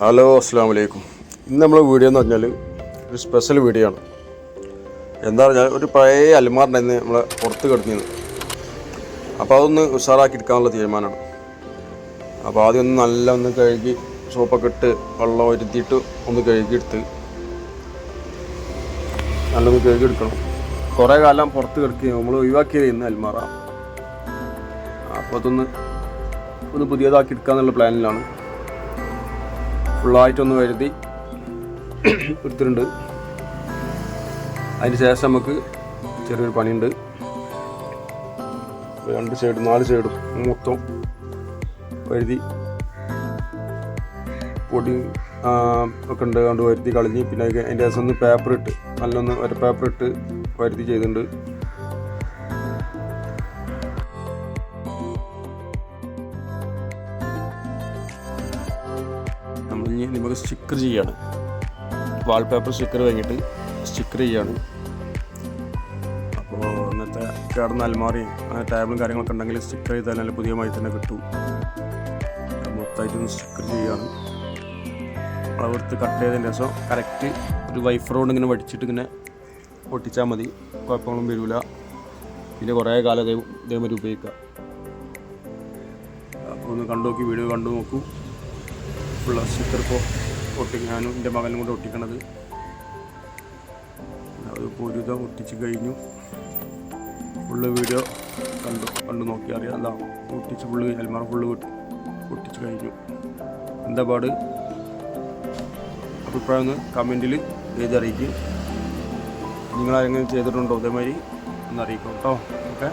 Hello അസ്സാം വലൈക്കും ഇന്ന് നമ്മൾ വീഡിയോ എന്ന് പറഞ്ഞാൽ ഒരു സ്പെഷ്യൽ വീഡിയോ ആണ്. എന്താ പറഞ്ഞാൽ ഒരു പഴയ അൽമാറുണ്ടായിരുന്നു നമ്മൾ പുറത്ത് കിടന്നിരുന്നു. അപ്പോൾ അതൊന്ന് ഉഷാറാക്കി എടുക്കാനുള്ള തീരുമാനമാണ്. അപ്പോൾ ആദ്യം ഒന്ന് നല്ല ഒന്ന് കഴുകി സോപ്പൊക്കെ ഇട്ട് വെള്ളം ഒരുത്തിയിട്ട് ഒന്ന് കഴുകിയെടുത്ത് നല്ലൊന്ന് കഴുകിയെടുക്കണം കുറേ കാലം പുറത്ത് കിടക്കുക നമ്മൾ ഒഴിവാക്കിയത് ഇന്ന് അൽമാറ. അപ്പോൾ അതൊന്ന് ഒന്ന് പുതിയതാക്കി എടുക്കാന്നുള്ള പ്ലാനിലാണ് ഫുള്ളായിട്ടൊന്ന് വരുത്തി എടുത്തിട്ടുണ്ട് അതിന് ശേഷം നമുക്ക് ചെറിയൊരു പണിയുണ്ട്. രണ്ട് സൈഡും നാല് സൈഡും മൊത്തം വരുതി പൊടി ഒക്കെ ഉണ്ട്. അതുകൊണ്ട് വരുത്തി കളഞ്ഞ്. പിന്നെ അതിന്റെ ദിവസം ഒന്ന് പേപ്പർ ഇട്ട് നല്ലൊന്ന് ഒരു പേപ്പർ ഇട്ട് വരുത്തി ചെയ്തിട്ടുണ്ട്. നമ്മൾ ഇനി നമുക്ക് സ്റ്റിക്കർ ചെയ്യാണ്. വാൾപേപ്പർ സ്റ്റിക്കർ വാങ്ങിയിട്ട് സ്റ്റിക്കർ ചെയ്യാണ്. അപ്പോൾ ഇന്നത്തെ കിടന്ന അലമാറി അങ്ങനെ ടേബിളും കാര്യങ്ങളൊക്കെ ഉണ്ടെങ്കിൽ സ്റ്റിക്കർ ചെയ്താൽ നല്ല പുതിയ മായി തന്നെ കിട്ടും. മൊത്തമായിട്ടൊന്ന് സ്റ്റിക്കർ ചെയ്യാണ്. അളവെടുത്ത് കട്ട് ചെയ്തതിന്റെ ശേഷം കറക്റ്റ് ഒരു വൈഫ് റോഡ് ഇങ്ങനെ വടിച്ചിട്ട് ഇങ്ങനെ ഒട്ടിച്ചാൽ മതി. കുഴപ്പങ്ങളും വരില്ല പിന്നെ കുറേ കാലം ഇതേ ഇതേമാതിരി ഉപയോഗിക്കാം. അപ്പോൾ ഒന്ന് കണ്ടു നോക്കി വീഡിയോ കണ്ടു നോക്കൂ. ഫുള്ള സ്റ്റിക്കർ ഇപ്പോൾ ഒട്ടി ഞാനും എന്റെ മകനും കൂടെ ഒട്ടിക്കണത്. അതിപ്പോൾ ഒരു ഇതം ഒട്ടിച്ച് കഴിഞ്ഞു. ഫുള്ള് വീഡിയോ കണ്ടു കണ്ടു നോക്കി അറിയാം. അല്ല ഒട്ടിച്ച് ഫുള്ള് അൽമാറ ഫുള്ള് ഒട്ടിച്ച് കഴിഞ്ഞു. എന്താ പാട്? അഭിപ്രായം ഒന്ന് കമന്റിൽ എഴുതി അറിയിക്കും നിങ്ങളെങ്ങനെ ചെയ്തിട്ടുണ്ടോ അതേമാതിരി ഒന്ന് അറിയിക്കും കേട്ടോ. ഓക്കെ?